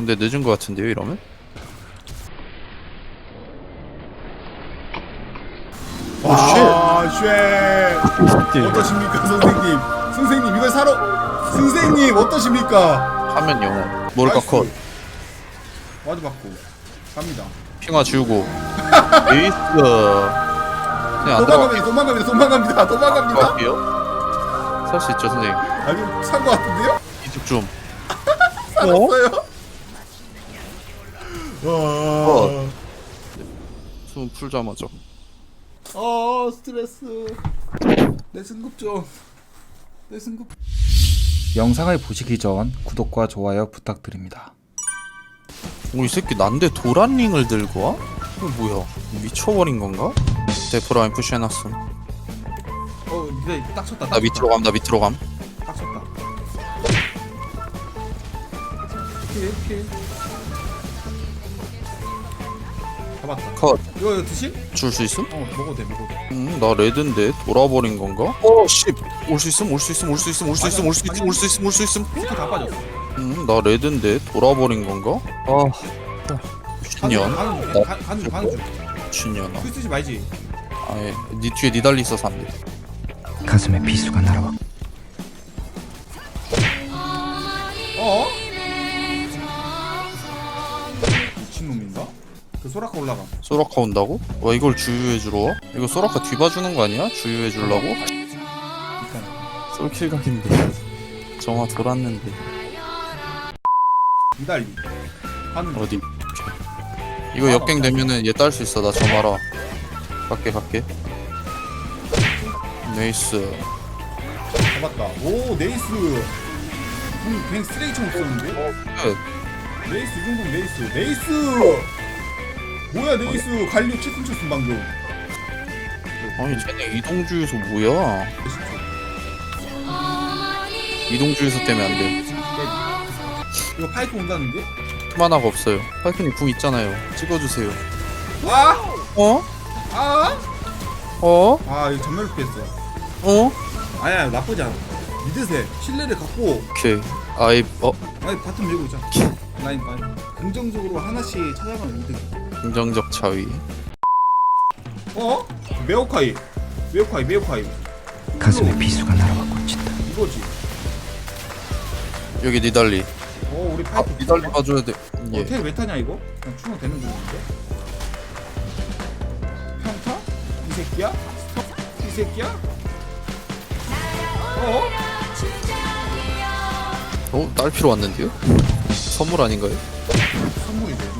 근데 늦은 것 같은데요 이러면? 와, 쉣. 어떠십니까, 선생님? 선생님, 이걸 사러. 선생님, 어떠십니까? 화면 영어 모를까. 컷 와드 받고. 갑니다. 핑화 지우고 에이스 안 도망갑니다, 도망갑니다, 도망갑니다, 도망갑니다. 갈게요 살수 있죠 선생님 아니, 산거 같은데요? 이득 좀 살았어요? 와. 숨 풀자마자 어, 스트레스. 내 승급 좀. 내 승급. 영상을 보시기 전 구독과 좋아요 부탁드립니다. 오이 새끼 난데 도란링을 들고 와? 이거 뭐야 미쳐버린 건가? 데프라인 푸시해놨음 어, 니네 딱 쳤다. 딱나 밑으로 감 나 밑으로 감 쳤다. 딱 쳤다. 오케이, 오케이. 잡았다. 컷 이거, 이거 드실? 줄 수 있음? 어, 먹어도 돼, 먹어도 돼. 음, 나 레드인데 돌아버린 건가? 어, 씨. 올수 있음, 올 수 있음, 올 수 있음, 올 수 있음, 올 수 있음, 올 수 있음, 올 수 있음. 스킬 다 빠졌어. 음, 나 레드인데 돌아버린 건가? 아, 미친년, 가는 중, 가는 중, 가는 중. 미친년아. 술 쓰지 말지. 아예, 니 뒤에 니달리 있어서 안 돼. 가슴에 비수가 날아와 어? 미친놈인가? 그 소라카 올라가. 소라카 온다고? 와, 이걸 주유해 주러 와? 이거 소라카 뒤봐주는 거 아니야? 주유해 주려고? 일단. 솔킬 각인데. 정화 돌았는데. 이달리. 가는 중. 어디? 이거 역갱 되면은 얘 딸 수 있어. 나 점하라. 갈게, 갈게. 네이스. 잡았다. 오, 네이스. 음, 뱅 쓰레기처럼 없었는데? 끝. 네이스, 이 정도면 네이스. 네이스! 뭐야, 네이스. 갈류 채팅 쳤음, 방금. 아니, 쟤네 이동주유소 뭐야? 이동주유소 때문에 안 돼. 이거 파이프 온다는데? 만화가 없어요. 파이크님 궁 있잖아요. 찍어주세요. 아! 어? 아! 어? 아, 이거 전멸 피했어. 어? 아니야, 나쁘지 않아. 믿으세요. 신뢰를 갖고, 오케이. 아이, 어? 아니, 바텀 밀고 있자. 라인, 라인. 긍정적으로 하나씩 찾아가면 이득. 긍정적 차위. 어? 메오카이. 메오카이, 메오카이. 가슴에 비수가 날아와 꽂힌다. 이거지. 여기 니달리. 어, 우리 아, 파이프. 니달리 봐줘야 돼. 어, 예. 텔왜 타냐 이거? 그냥 충원 되는 중인데? 평타? 이 새끼야? 스톱? 이 새끼야? 어? 어? 딸피로 왔는데요? 선물 아닌가요? 선물이 되죠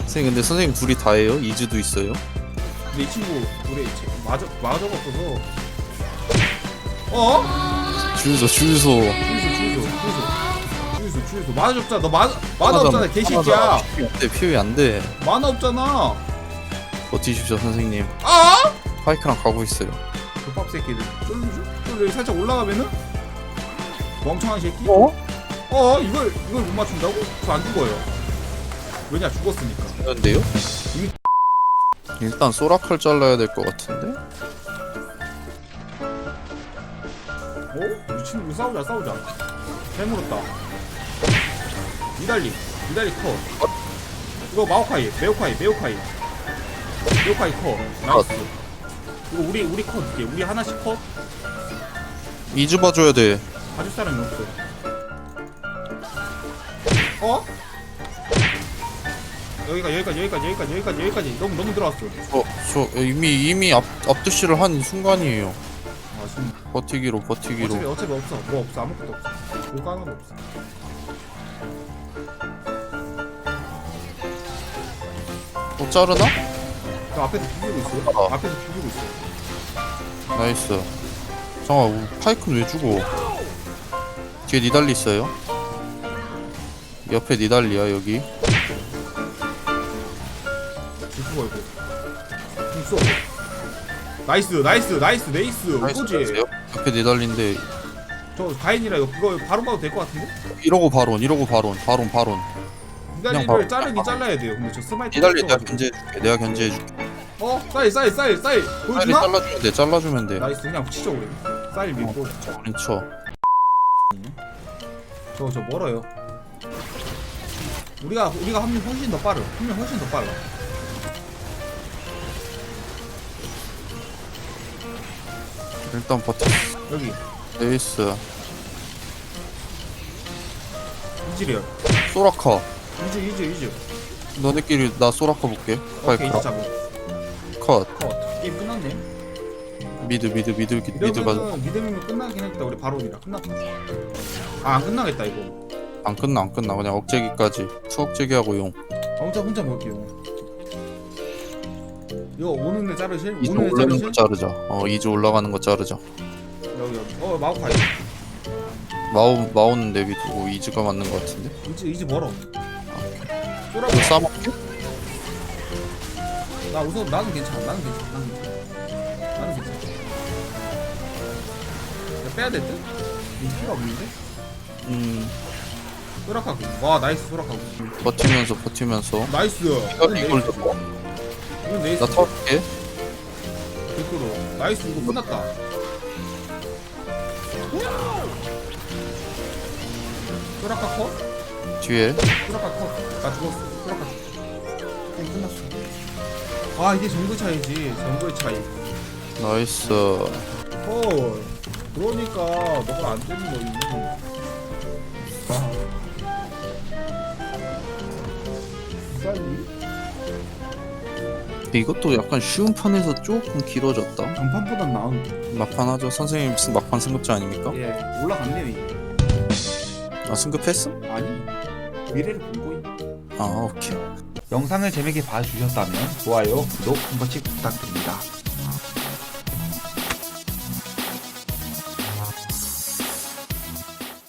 선생님, 근데 선생님 둘이 다 해요? 이즈도 있어요? 근데 이 친구 우리 제- 마저, 마저가 없어서 어? 주유소, 주유소. 주유소 주유소 주유소 주유소 주유소 만화 없잖아 너 만화 만화 없잖아 개새끼야 피해 안 돼, 피해 안 돼. 만화 없잖아 버티십시오, 선생님. 아? 파이크랑 가고 있어요. 조밥 새끼들 쫄르죠? 쫄르 살짝 올라가면은 멍청한 새끼 어? 어 이걸 이걸 못 맞춘다고? 저 안 죽어요. 왜냐 죽었으니까. 되는데요? 일단 소라칼 잘라야 될 것 같은데? 어? 미친 우리 싸우자 싸우자. 잘 물었다. 이달리 이달리 커. 이거 마오카이 메오카이 메오카이 메오카이 커. 나이스. 이거 우리 우리 커 이게 우리 하나씩 커. 이즈 봐줘야 돼. 봐줄 사람이 없어. 어? 여기가 여기까지 여기까지 여기까지 여기까지 여기까지 너무 너무 들어왔어. 어, 저 이미 이미 앞 앞드시를 한 순간이에요. 아 지금 버티기로 버티기로. 어차피 어차피 없어 뭐 없어 아무것도 없어 뭐가 하나도 없어 또 자르나? 그 앞에서 비비고 있어요 어. 앞에서 비비고 있어 나이스. 잠깐 파이크는 왜 죽어? 뒤에 니달리 있어요. 옆에 니달리야 여기. 이거 죽어 나이스 나이스 나이스 네이스 나이스, 이거지? 옆에 니달리인데 저 가인이라 이거 그거 바로 봐도 될 것 같은데? 이러고 바론 이러고 바론 바론 바론. 니달리를 바로- 자르긴 잘라야 돼요 근데 저 스마이트 니달리 내가 없어가지고. 견제해줄게. 내가 견제해줄게. 어? 사일 사일 사일 사일 빨리 보여주나? 잘라주면 돼. 잘라주면 돼. 나이스 그냥 치죠 우리 사일 믿고 우린 쳐. 저저 멀어요 우리가 우리가 한명 훨씬 더 빠르. 한명 훨씬 더 빨라. 일단 버텨 여기 에이스 이즈리얼. 소라카 이즈 이즈 이즈. 너네끼리 나 소라카 볼게 오케이 파이크 이즈 잡고. 컷 컷. 게임 끝났네. 미드 미드 미드 미드 가자 이러면은 끝나긴 했다. 우리 바론이라 끝났다. 아안 끝나겠다 이거. 안 끝나 안 끝나 그냥 억제기까지 투억제기 하고 용 아, 혼자 혼자 먹을게요. 이거 오는 애 자르실? 이즈 오는 애 올라가는 자르실? 거 자르자 어 이즈 올라가는 거 자르자 여기 여기. 어 마오카이. 마오 마오는 내비 두고 이즈가 맞는 거 같은데 이즈 이즈 멀어. 이거 쏘라봐. 싸먹게? 나 우선 나는 괜찮아. 나는 괜찮아. 나는 괜찮아. 나는 괜찮아. 야, 빼야 될 듯? 이제 필요 없는데? 음 소라카구. 와 나이스 소라카구. 버티면서 버티면서 나이스. 이걸 이걸 네이스. 듣고 이건 네이스. 나 터볼게 댓글로. 나이스 이거 끝났다. 소라카 컷? 뒤에 소라카 컷. 나 죽었어. 소라카 죽 게임 끝났어. 아 이게 정글 차이지. 정글 차이. 나이스 헐. 그러니까 너가 안 되는 거지. 빨리. 이것도 약간 쉬운 판에서 조금 길어졌다 전판보단 나은. 막판 하죠 선생님 무슨 막판 승급자 아닙니까? 예, 올라갔네요 이게. 아 승급했음? 아니, 미래를 보고 있. 아 오케이 영상을 재밌게 봐주셨다면 좋아요, 구독 한 번씩 부탁드립니다.